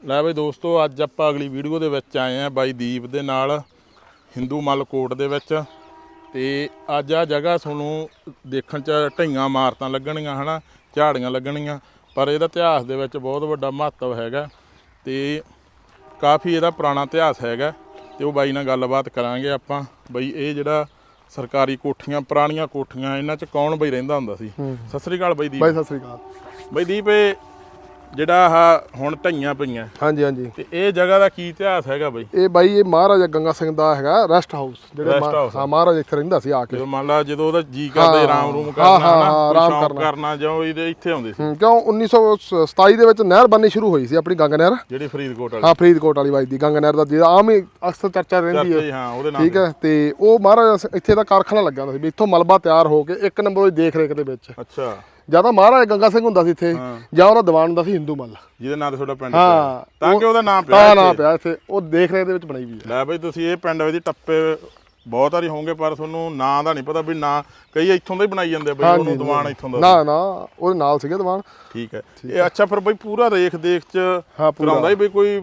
ਲੈ ਬਈ ਦੋਸਤੋ ਅੱਜ ਆਪਾਂ ਅਗਲੀ ਵੀਡੀਓ ਦੇ ਵਿੱਚ ਆਏ ਆ ਬਾਈ ਦੀਪ ਦੇ ਨਾਲ ਹਿੰਦੂ ਮੱਲ ਕੋਟ ਦੇ ਵਿੱਚ। ਤੇ ਅੱਜ ਆ ਜਗ੍ਹਾ ਤੁਹਾਨੂੰ ਦੇਖਣ ਚ ਢਈਆਂ ਇਮਾਰਤਾਂ ਲੱਗਣਗੀਆਂ ਹਨਾ? ਝਾੜੀਆਂ ਲੱਗਣਗੀਆਂ ਪਰ ਇਹਦਾ ਇਤਿਹਾਸ ਦੇ ਵਿੱਚ ਬਹੁਤ ਵੱਡਾ ਮਹੱਤਵ ਹੈਗਾ। ਤੇ ਕਾਫੀ ਇਹਦਾ ਪੁਰਾਣਾ ਇਤਿਹਾਸ ਹੈਗਾ ਤੇ ਉਹ ਬਾਈ ਨਾਲ ਗੱਲਬਾਤ ਕਰਾਂਗੇ ਆਪਾਂ। ਬਈ ਇਹ ਜਿਹੜਾ ਸਰਕਾਰੀ ਕੋਠੀਆਂ ਪੁਰਾਣੀਆਂ ਕੋਠੀਆਂ ਇਹਨਾਂ 'ਚ ਕੌਣ ਬਈ ਰਹਿੰਦਾ ਹੁੰਦਾ ਸੀ? ਸਤਿ ਸ੍ਰੀ ਅਕਾਲ ਬਾਈ ਦੀਪ। ਬਾਈ ਸਤਿ ਸ੍ਰੀ ਅਕਾਲ। ਬਈ ਦੀਪ ਇਹ ਜਿਹੜਾ ਆਹ ਹੁਣ ਢਈਆਂ ਪਈਆਂ। ਹਾਂਜੀ ਹਾਂਜੀ। ਤੇ ਇਹ ਜਗ੍ਹਾ ਦਾ ਕੀ ਇਤਿਹਾਸ ਹੈਗਾ ਬਈ? ਇਹ ਬਾਈ ਇਹ ਮਹਾਰਾਜਾ ਗੰਗਾ ਸਿੰਘ ਦਾ ਹੈਗਾ ਰੈਸਟ ਹਾਊਸ ਜਿਹੜੇ Rest। ਹਾਂ ਮਹਾਰਾਜ ਇੱਥੇ ਰਹਿੰਦਾ ਸੀ ਆ ਕੇ। ਜਦੋਂ ਮੰਨ ਲਾ ਜਦੋਂ ਉਹਦਾ ਜੀ ਕਰਦਾ ਹਾਂ, ਆਰਾਮ ਰੂਮ ਕਰਨਾ ਹਾਂ, ਹਨਾ? ਹਾਂ, ਕੋਈ ਆਰਾਮ ਸ਼ੌਂਕ ਕਰਨਾ। ਕਰਨਾ ਜਾਂ ਇਹਦੇ ਇੱਥੇ ਆਉਂਦੇ ਸੀ। ਹੂੰ, ਕਿਉਂ? 1927 ਦੇ ਵਿੱਚ ਨਹਿਰ ਬੰਨੀ ਸ਼ੁਰੂ ਹੋਈ ਸੀ ਆਪਣੀ ਗੰਗਾ ਨਹਿਰ। ਜਿਹੜੀ ਫਰੀਦਕੋਟ ਵਾਲੀ। ਹਾਂ ਫਰੀਦਕੋਟ ਵਾਲੀ ਬਾਈ ਦੀ ਗੰਗਾ ਨਹਿਰ ਦਾ ਜਿਹਦਾ ਆਮ ਹੀ ਅਕਸਰ ਚਰਚਾ ਰਹਿੰਦੀ ਚਰਚਾ ਹੈ। ਹੀ, ਹਾਂ ਉਹਦੇ ਨਾਲ ਠੀਕ ਹੈ ਤੇ ਉਹ ਮਹਾਰਾਜਾ ਇੱਥੇ ਦਾ ਕਾਰਖਾਨਾ ਲੱਗਾ ਹੁੰਦਾ ਸੀ ਵੀ ਇੱਥੋਂ ਮਲਬਾ ਤਿਆਰ ਹੋ ਕੇ ਇੱਕ ਨੰਬਰ ਉਹਦੀ ਦੇਖ ਰੇਖ ਦੇ ਵਿੱਚ। ਅੱਛਾ। ਜਾਂ ਤਾਂ ਮਹਾਰਾਜਾ ਗੰਗਾ ਸਿੰਘ ਹੁੰਦਾ ਸੀ ਇੱਥੇ ਹਾਂ। ਜਾਂ ਉਹਦਾ ਦੀਵਾਨ ਹੁੰਦਾ ਸੀ ਹਿੰਦੂ ਮੱਲ। ਜਿਹਦੇ ਨਾਂ ਤੇ ਤੁਹਾਡਾ ਪਿੰਡ ਹਾਂ, ਤਾਂ ਕਿ ਉਹਦਾ ਨਾਮ ਪਿਆ ਤਾਂ ਨਾ ਇੱਥੇ। ਪਿਆ ਇੱਥੇ। ਉਹ ਦੇਖ ਰੇਖ ਦੇ ਵਿੱਚ ਬਣਾਈ ਵੀ ਹੈ। ਲੈ ਬਈ ਤੁਸੀਂ ਇਹ ਪਿੰਡ ਵਿੱਚ ਟੱਪੇ ਬਹੁਤ ਵਾਰੀ ਹੋਣਗੇ ਪਰ ਤੁਹਾਨੂੰ ਨਾਂ ਦਾ ਨਹੀਂ ਪਤਾ ਵੀ ਨਾਂ ਕਈ ਇੱਥੋਂ ਦਾ ਹੀ ਬਣਾਈ ਜਾਂਦੇ ਬਈ ਉਹਨੂੰ ਦੀਵਾਨ ਇੱਥੋਂ ਦਾ ਨਾ ਨਾ ਉਹਦੇ ਨਾਲ ਸੀਗੇ ਦੀਵਾਨ। ਠੀਕ ਹੈ। ਇਹ ਅੱਛਾ ਫਿਰ ਬਈ ਪੂਰਾ ਰੇਖ ਦੇਖ ਚ ਹਾਂ। ਕਰਾਉਂਦਾ ਹੀ ਬਈ ਕੋਈ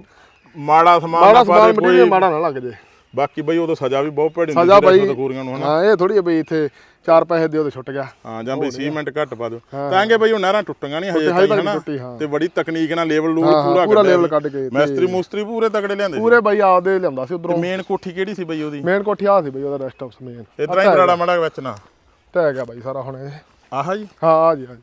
ਮਾੜਾ ਸਮਾਨ ਨਾ ਪਾਵੇ ਕੋਈ ਮਾੜਾ ਨਾ ਲੱਗ ਜੇ। ਬਾਕੀ ਬਈ ਉਦੋਂ ਸਜ਼ਾ ਵੀ ਬਹੁਤ ਭੈੜੀ ਸਜ਼ਾ ਬਾਈ ਸੀ ਗੋਰੀਆਂ ਨੂੰ ਹਨਾ? ਹਾਂ ਇਹ ਥੋੜੀ ਬਈ ਇੱਥੇ ਚਾਰ ਪੈਸੇ ਦਿਓ ਤੇ ਛੁੱਟ ਗਿਆ। ਹਾਂ ਜਾਂ ਬਈ ਸੀਮੈਂਟ ਘੱਟ ਪਾ ਦਿਓ। ਤਾਂ ਕਿ ਬਈ ਉਹ ਨਹਿਰਾਂ ਟੁੱਟੀਆਂ ਨਹੀਂ ਹਜੇ ਤੱਕ ਹਨਾ। ਤੇ ਬੜੀ ਤਕਨੀਕ ਨਾਲ ਲੈਵਲ ਲੂਲ ਪੂਰਾ ਪੂਰਾ ਸੀ। ਕੱਢ ਕੇ ਮਿਸਤਰੀ ਮੁਸਤਰੀ ਪੂਰੇ ਤਕੜੇ ਲਿਆਂਦੇ ਪੂਰੇ ਬਾਈ ਆਪਦੇ ਲਿਆਉਂਦਾ ਸੀ ਉਧਰੋਂ। ਮੇਨ ਕੋਠੀ ਕਿਹੜੀ ਸੀ ਬਈ ਉਹਦੀ? ਮੇਨ ਕੋਠੀ ਆ ਸੀ ਬਈ ਉਹਦਾ ਰੈਸਟ ਹਾਊਸ ਮੇਨ ਇਤਰਾ ਹੀ ਬਰਾੜਾ ਮੜਾ ਵਿੱਚ ਨਾ ਟਹਿ ਗਿਆ ਬਾਈ ਸਾਰਾ ਹੁਣ ਇਹ। ਆਹ ਜੀ? ਹਾਂ ਆ ਜੀ ਹਾਂ ਜੀ।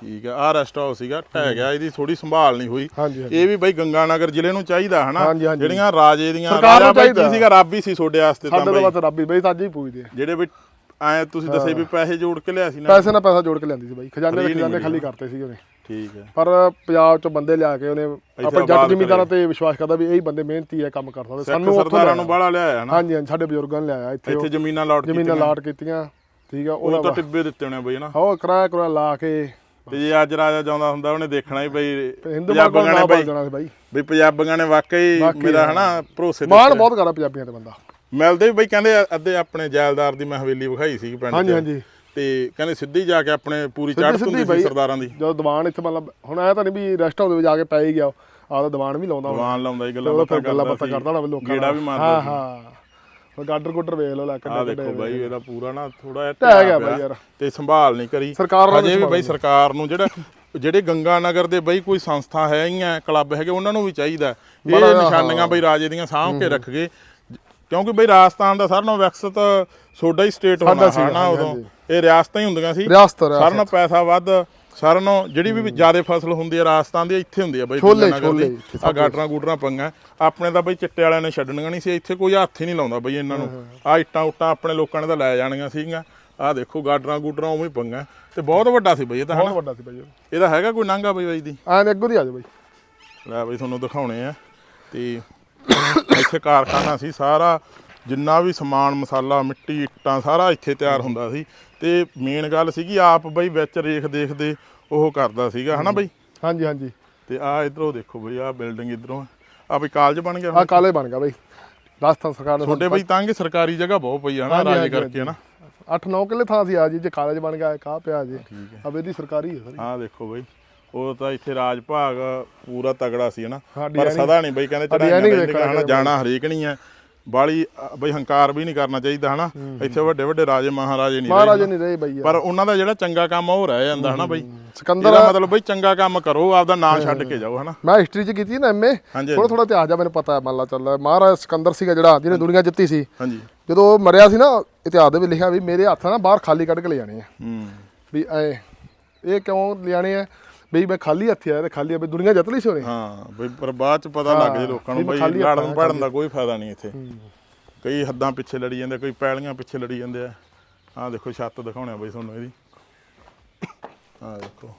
ਠੀਕ ਹੈ ਆਹ ਰੈਸਟ ਹਾਊਸ ਸੀਗਾ ਢਹਿ ਗਿਆ ਇਹਦੀ ਥੋੜੀ ਸੰਭਾਲ ਨਹੀਂ ਹੋਈ। ਹਾਂਜੀ ਹਾਂਜੀ। ਇਹ ਵੀ ਬਈ ਗੰਗਾਨਗਰ ਜ਼ਿਲ੍ਹੇ ਨੂੰ ਚਾਹੀਦਾ ਹਨਾ? ਹਾਂਜੀ, ਹਾਂਜੀ। ਜਿਹੜੀਆਂ ਰਾਜੇ ਦੀਆਂ ਸਰਕਾਰ ਨੂੰ ਰਾਜਾ ਬਈ ਚਾਹੀਦਾ। ਸੀਗਾ ਰੱਬ ਹੀ ਸੀ ਤੁਹਾਡੇ ਵਾਸਤੇ ਤਾਂ ਸਾਡੇ ਤੋਂ ਬਈ। ਬਸ ਰੱਬੀ ਬਈ ਪੁੱਛਦੇ ਆ। ਜਿਹੜੇ ਵੀ ਐ ਤੁਸੀਂ ਦੱਸੇ ਵੀ ਪੈਸੇ ਜੋੜ ਕੇ ਲਿਆ ਸੀ ਨਾ। ਪੈਸੇ ਨਾਲ ਪੈਸਾ ਜੋੜ ਕੇ ਲਿਆਂਦੀ ਸੀ ਬਾਈ। ਖਜ਼ਾਨੇ ਦੇ ਫਰੀ ਨਹੀਂ ਖਜ਼ਾਨੇ ਮਿਲੀ ਖਾਲੀ ਕਰਤੇ ਸੀ ਉਹਨੇ। ਠੀਕ ਹੈ ਪਰ ਪੰਜਾਬ ਚ ਬੰਦੇ ਲਿਆ ਕੇ ਉਹਨੇ ਆਪਣੇ ਜੱਟ ਆਬਾਦ ਜ਼ਿਮੀਂਦਾਰਾਂ ਤੇ ਵਿਸ਼ਵਾਸ ਕਰਦਾ ਵੀ ਇਹ ਬੰਦੇ ਮਿਹਨਤੀ ਹੈ ਕੰਮ ਕਰ ਸਕਦੇ ਸਾਨੂੰ ਉੱਥੋਂ ਸਰਦਾਰਾਂ ਲਿਆਇਆ। ਨੂੰ ਬਾਹਲਾ ਲਿਆਇਆ ਨਾ ਹਾਂਜੀ ਹਾਂਜੀ ਸਾਡੇ ਬਜ਼ੁਰਗਾਂ ਨੇ ਲਿਆਇਆ। ਇੱਥੇ ਇੱਥੇ ਜ਼ਮੀਨਾਂ ਲਾਟ ਜ਼ਮੀਨਾਂ ਕੀਤੀਆਂ। ਲਾਟ ਕੀਤੀਆਂ। ਠੀਕ ਆ ਉਹ ਉਹਦਾ ਟਿੱਬੇ ਦਿੱਤੇ ਹੋਣੇ ਬਈ ਨਾ ਹੋ ਕਿਰਾਇਆ ਕਿਰਾਇਆ ਲਾ ਕੇ ਤੇ ਜੇ ਅੱਜ ਰਾਜਾ ਜਾਉਂਦਾ ਹੁੰਦਾ ਉਹਨੇ ਦੇਖਣਾ ਹੀ ਬਈ ਹਿੰਦੂ ਪੰਜਾਬੀਆਂ ਨੇ ਬਈ ਬਾਈ। ਪੰਜਾਬੀਆਂ ਨੇ ਵਾਕਈ ਮੇਰਾ ਹਾਂ। ਹਨਾ ਭਰੋਸੇ ਤੇ ਮਾਣ ਬਹੁਤ ਕਰਦਾ ਪੰਜਾਬੀਆਂ ਤੇ ਬੰਦਾ। ਮਿਲਦੇ ਵੀ ਬਈ ਕਹਿੰਦੇ ਅੱਧੇ ਆਪਣੇ ਜੈਲਦਾਰ ਦੀ ਮੈਂ ਹਵੇਲੀ ਵਿਖਾਈ ਸੀ ਪਿੰਡ 'ਚ। ਹਾਂਜੀ। ਹਾਂਜੀ ਤੇ ਕਹਿੰਦੇ ਸਿੱਧੀ ਜਾ ਕੇ ਆਪਣੇ ਪੂਰੀ ਚੜ੍ਹ ਸਿੱਧੀ ਹੁੰਦੀ ਸੀ। ਸਰਦਾਰਾਂ ਦੀ। ਜਦੋਂ ਦੀਵਾਨ ਇੱਥੇ ਮਤਲਬ ਹੁਣ ਆਇਆ ਤਾਂ ਨਹੀਂ ਵੀ ਰੈਸਟ ਹਾਊਸ ਦੇ ਵਿੱਚ ਜਾ ਕੇ ਪੈ ਹੀ ਗਿਆ। ਆਪਦਾ ਦੀਵਾਨ ਵੀ ਲਾਉਂਦਾ ਹੋਣਾ। ਵਾਨ ਲਾਉਂਦਾ ਹੀ ਗੱਲਾਂ ਬਾਤਾਂ ਗੱਲਾਂ ਕਰਦਾ ਵੀ ਲੋਕਾਂ ਗੇੜਾ ਨਾਲ। ਵੀ ਹਾਂ ਮਾਰਦਾ ਸੀ। ਹਾਂ। ਹੁਣ ਗਾਡਰ ਗੁੱਡਰ ਵੇਖ ਲਓ ਲੈ ਆ ਦੇਖੋ ਬਾਈ ਇਹਦਾ ਪੂਰਾ ਨਾ ਥੋੜਾ ਢਹਿ ਗਿਆ ਬਾਈ ਯਾਰ। ਤੇ ਸੰਭਾਲ ਨਹੀਂ ਕਰੀ। ਸਰਕਾਰ ਹਜੇ ਵੀ ਬਾਈ ਸਰਕਾਰ ਨੂੰ ਜਿਹੜਾ ਜਿਹੜੇ ਗੰਗਾ ਨਗਰ ਦੇ ਬਈ ਕੋਈ ਸੰਸਥਾ ਹੈ ਹੀ ਆ ਕਲੱਬ ਹੈਗੇ ਉਹਨਾਂ ਨੂੰ ਵੀ ਚਾਹੀਦਾ। ਇਹ। ਨਿਸ਼ਾਨੀਆਂ ਬਈ ਰਾਜੇ ਦੀਆਂ ਸਾਂਭ ਕੇ ਰੱਖ ਗਏ। ਕਿਉਂਕਿ ਬਈ ਰਾਜਸਥਾਨ ਦਾ ਸਾਰਿਆਂ ਨਾਲੋਂ ਵਿਕਸਿਤ ਸੋਡਾ ਹੀ ਸਟੇਟ ਹੋਣਾ ਹਨਾ ਉਦੋਂ। ਇਹ ਰਿਆਸਤਾਂ ਹੀ ਹੁੰਦੀਆਂ ਸੀ। ਸਾਰਿਆਂ ਨਾਲੋਂ ਪੈਸਾ ਵੱਧ ਸਾਰਿਆਂ ਨਾਲੋਂ ਜਿਹੜੀ ਵੀ ਜ਼ਿਆਦਾ ਫਸਲ ਹੁੰਦੀ ਹੈ ਰਾਜਸਥਾਨ ਦੀ ਇੱਥੇ ਹੁੰਦੀ ਹੈ ਬਈ ਛੋਲੇ। ਛੋਲੇ, ਆ ਗਾਟਰਾਂ ਗੂਟਰਾਂ ਪੰਗਾ। ਆਪਣੇ ਤਾਂ ਬਈ ਚਿੱਟੇ ਵਾਲਿਆਂ ਨੇ ਛੱਡਣੀਆਂ ਨਹੀਂ ਸੀ ਇੱਥੇ ਕੋਈ ਹੱਥ ਹੀ ਨਹੀਂ ਲਾਉਂਦਾ ਬਈ ਇਹਨਾਂ ਨੂੰ। ਆ ਇੱਟਾਂ ਉੱਟਾਂ ਆਪਣੇ ਲੋਕਾਂ ਨੇ ਤਾਂ ਲੈ ਜਾਣੀਆਂ ਸੀਗੀਆਂ। ਆ ਦੇਖੋ ਗਾਟਰਾਂ ਗੂਟਰਾਂ ਉਵੇਂ ਪੰਗਾ। ਤੇ ਬਹੁਤ ਵੱਡਾ ਸੀ ਬਈ ਇਹ ਤਾਂ ਬਹੁਤ ਵੱਡਾ ਸੀ ਬਾਈ ਇਹਦਾ ਹੈਗਾ ਕੋਈ ਨਾਂਗਾ ਬਈ ਬਾਈ ਦੀ? ਆਂ ਅੱਗੋਂ ਦੀ ਆ ਜਾ ਬਾਈ। ਲੈ ਬਈ ਤੁਹਾਨੂੰ ਦਿਖਾਉਣੇ ਆ। ਤੇ ਇੱਥੇ ਕਾਰਖਾਨਾ ਸੀ ਸਾਰਾ ਜਿੰਨਾ ਵੀ ਸਮਾਨ ਮਸਾਲਾ ਮਿੱਟੀ ਇੱਟਾਂ ਸਾਰਾ ਇੱਥੇ ਤਿਆਰ ਹੁੰਦਾ ਸੀ। ਤੇ ਮੇਨ ਗੱਲ ਸੀਗੀ ਆਪ ਬਈ ਵਿੱਚ ਰੇਖ ਦੇਖਦੇ ਉਹ ਕਰਦਾ ਸੀਗਾ ਹਨਾ ਬਈ? ਹਾਂਜੀ ਹਾਂਜੀ। ਤੇ ਆ ਇਧਰੋਂ ਦੇਖੋ ਬਈ ਆ ਬਿਲਡਿੰਗ ਇਧਰੋਂ। ਆ ਵੀ ਕਾਲਜ ਬਣ ਗਿਆ ਆ ਕਾਲੇ ਬਣ ਗਿਆ ਬਾਈ। ਰਾਜਸਥਾਨ ਸਰਕਾਰ ਨੇ ਛੋਟੇ ਬਈ ਤਾਂਗੇ ਸਰਕਾਰੀ ਜਗ੍ਹਾ ਬਹੁਤ ਪਈ ਆ ਨਾ ਹਾਂਜੀ, ਰਾਜ ਕਰਕੇ ਹਨਾ? 8-9 ਕਿੱਲੇ ਥਾਂ ਸੀ ਆ ਜੀ ਜੇ ਕਾਲਜ ਬਣ ਗਿਆ ਕਾ ਪਿਆ ਜੀ। ਅਬ ਇਹਦੀ ਸਰਕਾਰੀ ਹੈ ਸਾਰੀ। ਆ ਦੇਖੋ ਬਈ ਉਹ ਤਾਂ ਇੱਥੇ ਰਾਜ ਭਾਗ ਪੂਰਾ ਤਗੜਾ ਸੀ ਹਨਾ? ਪਰ ਸਦਾ ਨਹੀਂ ਬਈ ਕਹਿੰਦੇ ਚੜਾਈਆਂ ਹਨਾ? ਜਾਣਾ ਹਰੇਕ ਨਹੀਂ ਹੈ। ਬਾਲੀ ਬਈ ਹੰਕਾਰ ਵੀ ਨਹੀਂ ਕਰਨਾ ਚਾਹੀਦਾ ਹਨਾ? ਇੱਥੇ ਵੱਡੇ ਵੱਡੇ ਰਾਜੇ ਮਹਾਰਾਜੇ ਨਹੀਂ ਰਹੇ ਮਹਾਰਾਜੇ ਨਹੀਂ ਰਹੇ ਬਾਈ। ਪਰ ਉਹਨਾਂ ਦਾ ਜਿਹੜਾ ਚੰਗਾ ਕੰਮ ਉਹ ਰਹਿ ਜਾਂਦਾ ਹਨਾ ਬਈ? ਸਿਕੰਦਰ ਇਹਦਾ ਮਤਲਬ ਬਈ ਚੰਗਾ ਕੰਮ ਕਰੋ ਆਪਦਾ ਨਾਂ ਛੱਡ ਕੇ ਜਾਓ ਹਨਾ? ਮੈਂ ਹਿਸਟਰੀ ਚ ਕੀਤੀ ਨਾ ਐਮਏ ਥੋੜਾ ਥੋੜਾ ਇਤਿਹਾਸ ਜਾ ਮੈਨੂੰ ਪਤਾ ਹੈ ਮੰਨ ਲਾ ਚੱਲਦਾ ਮਹਾਰਾਜ ਸਿਕੰਦਰ ਸੀਗਾ ਜਿਹੜਾ ਜਿਹਨੇ ਦੁਨੀਆ ਜਿੱਤੀ ਸੀ। ਹਾਂਜੀ। ਜਦੋਂ ਉਹ ਮਰਿਆ ਸੀ ਨਾ ਇਤਿਹਾਸ ਦੇ ਵਿੱਚ ਲਿਖਿਆ ਵੀ ਮੇਰੇ ਹੱਥ ਨਾ ਬਾਹਰ ਖਾਲੀ ਕੱਢ ਕੇ ਲੈ ਜਾਣੇ ਆ। ਹੂੰ। ਵੀ ਐ ਇਹ ਕਿਉਂ ਲਿਆਣੇ ਆ? ਵੀ ਮੈਂ ਖਾਲੀ ਹੱਥੀ ਆਇਆ ਤੇ ਖਾਲੀ ਆ ਵੀ ਦੁਨੀਆ ਜਿੱਤ ਲਈ ਸੀ ਉਹਨੇ। ਹਾਂ ਬਈ ਪਰ ਬਾਅਦ ਚ ਪਤਾ ਲੱਗ ਜੇ ਲੋਕਾਂ ਨੂੰ ਬਈ ਲੜਨ ਪੜਨ ਦਾ ਕੋਈ ਫਾਇਦਾ ਨਹੀਂ ਇੱਥੇ। ਕਈ ਹੱਦਾਂ ਪਿੱਛੇ ਲੜੀ ਜਾਂਦੇ ਕੋਈ ਪੈਲੀਆਂ ਪਿੱਛੇ ਲੜੀ ਜਾਂਦੇ ਆ। ਆਹ ਦੇਖੋ ਛੱਤ ਦਿਖਾਉਣਾ ਬਈ ਤੁਹਾਨੂੰ ਇਹਦੀ। ਆਹ ਦੇਖੋ।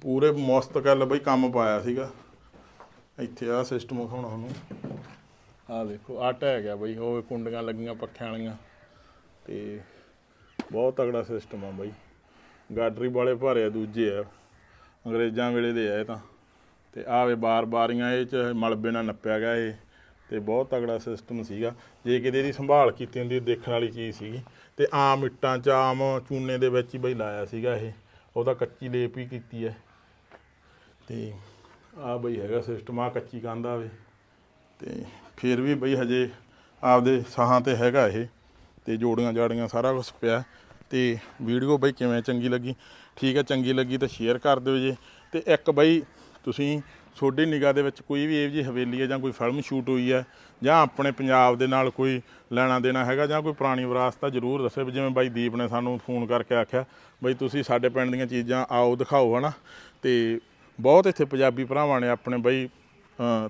ਪੂਰੇ ਮੁਸਤਕਲ ਬਈ ਕੰਮ ਪਾਇਆ ਸੀਗਾ। ਇੱਥੇ ਆਹ ਸਿਸਟਮ ਵਿਖਾਉਣਾ ਤੁਹਾਨੂੰ। ਆਹ ਦੇਖੋ ਆਹ ਢਹਿ ਗਿਆ ਬਈ ਉਹ ਕੁੰਡੀਆਂ ਲੱਗੀਆਂ ਪੱਖਿਆਂ ਵਾਲੀਆਂ। ਤੇ ਬਹੁਤ ਤਗੜਾ ਸਿਸਟਮ ਆ ਬਈ। ਗਾਡਰੀ ਵਾਲੇ ਭਾਰੇ ਆ ਦੂਜੇ ਆ। ਅੰਗਰੇਜ਼ਾਂ ਵੇਲੇ ਦੇ ਆ ਇਹ ਤਾਂ। ਤੇ ਆਵੇ ਬਾਰ ਬਾਰੀਆਂ ਇਹ ਚ ਮਲਬੇ ਨਾਲ ਨੱਪਿਆ ਗਿਆ ਇਹ। ਤੇ ਬਹੁਤ ਤਗੜਾ ਸਿਸਟਮ ਸੀਗਾ। ਜੇ ਕਿਤੇ ਇਹਦੀ ਸੰਭਾਲ ਕੀਤੀ ਹੁੰਦੀ, ਦੇਖਣ ਵਾਲੀ ਚੀਜ਼ ਸੀਗੀ। ਤੇ ਆਮ ਇੱਟਾਂ ਚ, ਆਮ ਚੂਨੇ ਦੇ ਵਿੱਚ ਹੀ ਬਈ ਲਾਇਆ ਸੀਗਾ ਇਹ। ਉਹਦਾ ਕੱਚੀ ਲੇਪ ਹੀ ਕੀਤੀ ਹੈ ਤੇ ਆ ਬਈ ਹੈਗਾ ਸਿਸਟਮ ਆ ਕੱਚੀ ਕੰਧ ਆਵੇ ਤੇ ਫਿਰ ਵੀ ਬਈ ਹਜੇ ਆਪਦੇ ਸਾਹਾਂ ਤੇ ਹੈਗਾ ਇਹ। ਤੇ ਜੋੜੀਆਂ ਜਾੜੀਆਂ ਸਾਰਾ ਕੁਝ ਪਿਆ। ਤੇ ਵੀਡੀਓ ਬਈ ਕਿਵੇਂ ਚੰਗੀ ਲੱਗੀ? ਠੀਕ ਹੈ, ਚੰਗੀ ਲੱਗੀ ਤਾਂ ਸ਼ੇਅਰ ਕਰ ਦਿਓ ਜੀ। ਤੇ ਇੱਕ ਬਈ ਤੁਸੀਂ ਤੁਹਾਡੀ ਨਿਗਾਹ ਦੇ ਵਿੱਚ ਕੋਈ ਵੀ ਇਹ ਜੀ ਹਵੇਲੀ ਹੈ ਜਾਂ ਕੋਈ ਫਿਲਮ ਸ਼ੂਟ ਹੋਈ ਹੈ ਜਾਂ ਆਪਣੇ ਪੰਜਾਬ ਦੇ ਨਾਲ ਕੋਈ ਲੈਣਾ ਦੇਣਾ ਹੈਗਾ ਜਾਂ ਕੋਈ ਪੁਰਾਣੀ ਵਿਰਾਸਤ ਆ, ਜਰੂਰ ਦੱਸਿਓ। ਵੀ ਜਿਵੇਂ ਬਾਈ ਦੀਪ ਨੇ ਸਾਨੂੰ ਫੋਨ ਕਰਕੇ ਆਖਿਆ, ਬਈ ਤੁਸੀਂ ਸਾਡੇ ਪਿੰਡ ਦੀਆਂ ਚੀਜ਼ਾਂ ਆਓ, ਦਿਖਾਓ, ਹਨਾ? ਤੇ ਬਹੁਤ ਇੱਥੇ ਪੰਜਾਬੀ ਭਰਾਵਾਂ ਨੇ ਆਪਣੇ ਬਈ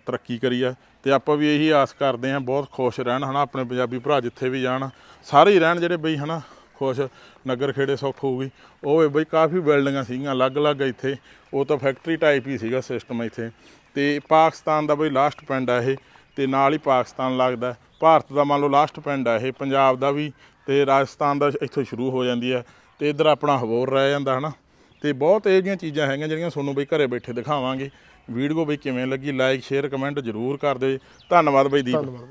ਤਰੱਕੀ ਕਰੀ ਆ। ਤੇ ਆਪਾਂ ਵੀ ਇਹੀ ਆਸ ਕਰਦੇ ਹਾਂ, ਬਹੁਤ ਖੁਸ਼ ਰਹਿਣ, ਹਨਾ? ਆਪਣੇ ਪੰਜਾਬੀ ਭਰਾ ਜਿੱਥੇ ਵੀ ਜਾਣ, ਸਾਰੇ ਹੀ ਰਹਿਣ ਜਿਹੜੇ ਬਈ, ਹਨਾ? ਖੁਸ਼ ਨਗਰ ਖੇੜੇ ਸੁੱਖ ਹੋਊਗੀ। ਉਹ ਬਈ ਕਾਫੀ ਬਿਲਡਿੰਗਾਂ ਸੀਗੀਆਂ, ਅਲੱਗ-ਅਲੱਗ ਇੱਥੇ। ਉਹ ਤਾਂ ਫੈਕਟਰੀ ਟਾਈਪ ਹੀ ਸੀਗਾ ਸਿਸਟਮ ਇੱਥੇ। ਤੇ ਪਾਕਿਸਤਾਨ ਦਾ ਬਈ ਲਾਸਟ ਪਿੰਡ ਆ ਇਹ, ਤੇ ਨਾਲ ਹੀ ਪਾਕਿਸਤਾਨ ਲੱਗਦਾ। ਭਾਰਤ ਦਾ ਮੰਨ ਲਓ ਲਾਸਟ ਪਿੰਡ ਆ ਇਹ, ਪੰਜਾਬ ਦਾ ਵੀ, ਤੇ ਰਾਜਸਥਾਨ ਦਾ ਇੱਥੋਂ ਸ਼ੁਰੂ ਹੋ ਜਾਂਦੀ ਆ। ਤੇ ਇਧਰ ਆਪਣਾ ਹਬੋਰ ਰਹਿ ਜਾਂਦਾ, ਹਨਾ। ਤੇ ਬਹੁਤ ਇਹ ਜਿਹੀਆਂ ਚੀਜ਼ਾਂ ਹੈਗੀਆਂ ਜਿਹੜੀਆਂ ਤੁਹਾਨੂੰ ਬਈ ਘਰੇ ਬੈਠੇ ਦਿਖਾਵਾਂਗੇ। ਵੀਡੀਓ ਬਈ ਕਿਵੇਂ ਲੱਗੀ ਲਾਈਕ ਸ਼ੇਅਰ ਕਮੈਂਟ ਜ਼ਰੂਰ ਕਰ ਦਿਓ ਧੰਨਵਾਦ ਬਈ ਦੀਪ। ਧੰਨਵਾਦ।